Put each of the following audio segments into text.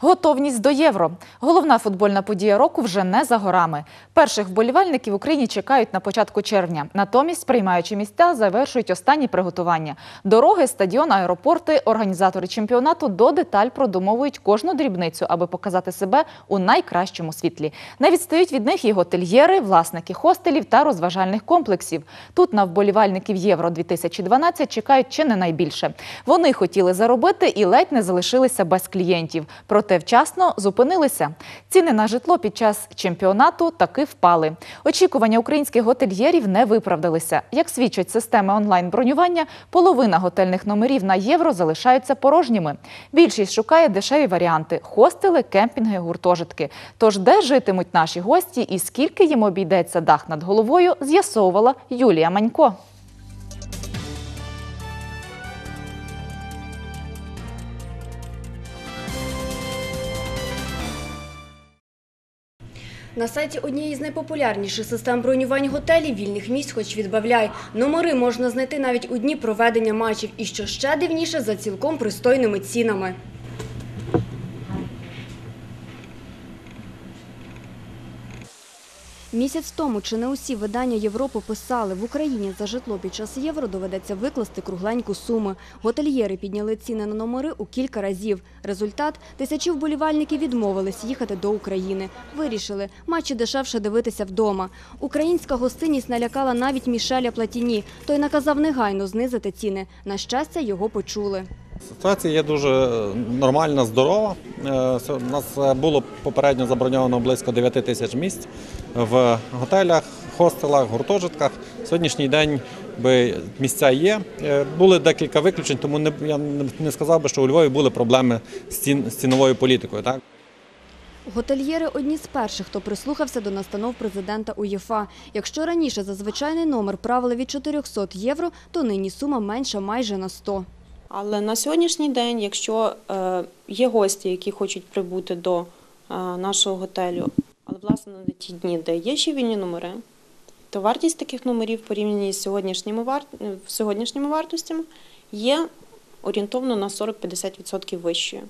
Готовність до євро. Головна футбольна подія року вже не за горами. Перших вболівальників в Україні чекають на початку червня. Натомість, приймаючи місця, завершують останні приготування. Дороги, стадіон, аеропорти, організатори чемпіонату до деталь продумовують кожну дрібницю, аби показати себе у найкращому світлі. Не відстають від них і готельєри, власники хостелів та розважальних комплексів. Тут на вболівальників Євро 2012 чекають чи не найбільше. Вони хотіли заробити і ледь не залишилися без клієнтів. Проте вчасно зупинилися. Ціни на житло під час чемпіонату таки впали. Очікування українських готельєрів не виправдалися. Як свідчать системи онлайн-бронювання, половина готельних номерів на євро залишаються порожніми. Більшість шукає дешеві варіанти хостели, кемпінги, гуртожитки. Тож, де житимуть наші гості і скільки їм обійдеться дах над головою, з'ясовувала Юлія Манько. На сайті однієї з найпопулярніших систем бронювань готелів вільних місць хоч відбавляй. Номери можна знайти навіть у дні проведення матчів. І що ще дивніше, за цілком пристойними цінами. Місяць тому чи не усі видання Європи писали, в Україні за житло під час євро доведеться викласти кругленьку суму. Готельєри підняли ціни на номери у кілька разів. Результат – тисячі вболівальників відмовились їхати до України. Вирішили – матчі дешевше дивитися вдома. Українська гостинність налякала навіть Мішеля Платіні. Той наказав негайно знизити ціни. На щастя, його почули. Ситуація є дуже нормальна, здорова. Е, У нас е, було попередньо заброньовано близько 9 тисяч місць в готелях, хостелах, гуртожитках. Сьогоднішній день би місця є. Е, Були декілька виключень, тому не, я не сказав би, що у Львові були проблеми з, цін, з ціновою політикою. Так? Готельєри – одні з перших, хто прислухався до настанов президента УЄФА. Якщо раніше за звичайний номер правили від 400 євро, то нині сума менша майже на 100. Але на сьогоднішній день, якщо е, є гості, які хочуть прибути до е, нашого готелю, але власне на ті дні, де є ще вільні номери, то вартість таких номерів порівняно з сьогоднішніми, вар... з сьогоднішніми вартостями є орієнтовно на 40-50% вищою.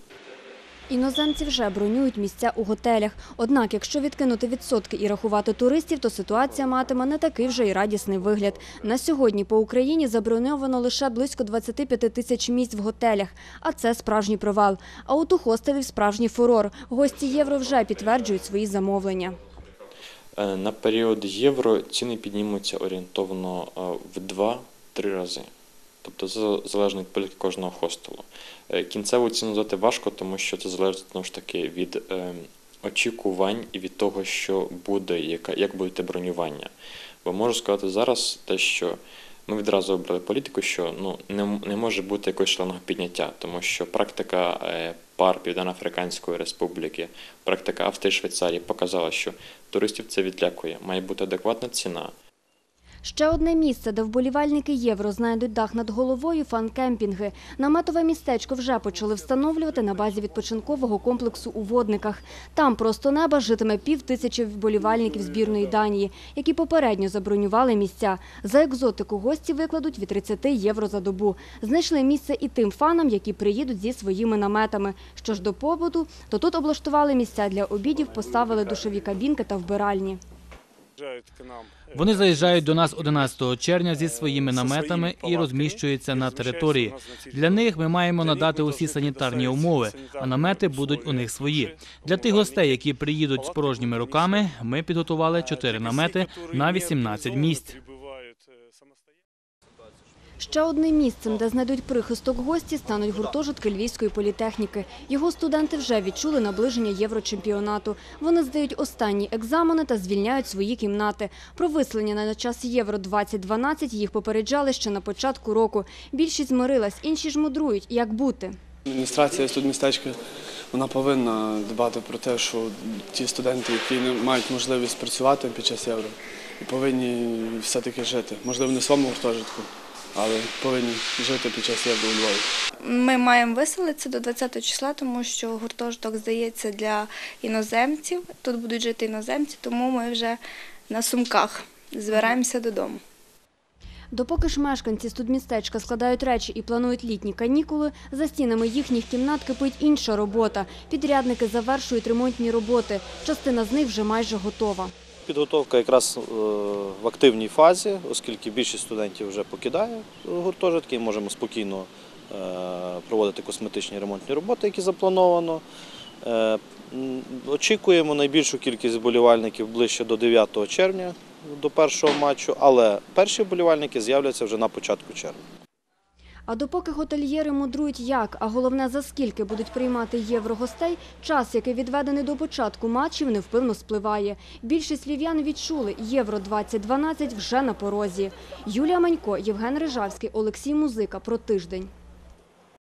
Іноземці вже бронюють місця у готелях. Однак, якщо відкинути відсотки і рахувати туристів, то ситуація матиме не такий вже й радісний вигляд. На сьогодні по Україні заброньовано лише близько 25 тисяч місць в готелях, а це справжній провал. А от у хостелів справжній фурор. Гості євро вже підтверджують свої замовлення. Е, На період євро ціни піднімуться орієнтовно е, в 2-3 рази. Тобто це залежно від політики кожного хостелу. Е, Кінцеву ціну дати важко, тому що це залежить знову ж таки від е, очікувань і від того, що буде, як буде бронювання. Бо можу сказати зараз те, що ми відразу обрали політику, що ну, не, не може бути якогось шаленого підняття, тому що практика е, пар Південно-Африканської Республіки, практика Австрії Швейцарії показала, що туристів це відлякує. Має бути адекватна ціна. Ще одне місце, де вболівальники євро знайдуть дах над головою – фан-кемпінги. Наметове містечко вже почали встановлювати на базі відпочинкового комплексу у Водниках. Там просто неба житиме пів тисячі вболівальників збірної Данії, які попередньо забронювали місця. За екзотику гості викладуть від 30 євро за добу. Знайшли місце і тим фанам, які приїдуть зі своїми наметами. Що ж до побуту, то тут облаштували місця для обідів, поставили душові кабінки та вбиральні. Вони заїжджають до нас 11 червня зі своїми наметами і розміщуються на території. Для них ми маємо надати усі санітарні умови, а намети будуть у них свої. Для тих гостей, які приїдуть з порожніми руками, ми підготували 4 намети на 18 місць. Ще одним місцем, де знайдуть прихисток гості, стануть гуртожитки Львівської політехніки. Його студенти вже відчули наближення єврочемпіонату. Вони здають останні екзамени та звільняють свої кімнати. Про виселення на час Євро 2012 їх попереджали ще на початку року. Більшість змирилась, інші ж мудрують, як бути. Адміністрація тут містечка вона повинна дбати про те, що ті студенти, які не мають можливість працювати під час євро, повинні все-таки жити. Можливо, не в своєму гуртожитку, але повинні жити під час євро у Львові. Ми маємо виселитися до 20 числа, тому що гуртожиток здається для іноземців. Тут будуть жити іноземці, тому ми вже на сумках збираємося додому. Допоки ж мешканці студмістечка складають речі і планують літні канікули, за стінами їхніх кімнат кипить інша робота. Підрядники завершують ремонтні роботи. Частина з них вже майже готова. Підготовка якраз е, в активній фазі, оскільки більшість студентів вже покидає гуртожитки, і можемо спокійно е, проводити косметичні ремонтні роботи, які заплановано. Е, Очікуємо найбільшу кількість вболівальників ближче до 9 червня, до першого матчу, але перші вболівальники з'являться вже на початку червня. А допоки готельєри мудрують як, а головне за скільки будуть приймати єврогостей, час, який відведений до початку матчів, невпевно спливає. Більшість лів'ян відчули, Євро-2012 вже на порозі. Юлія Манько, Євген Рижавський, Олексій Музика. Про тиждень.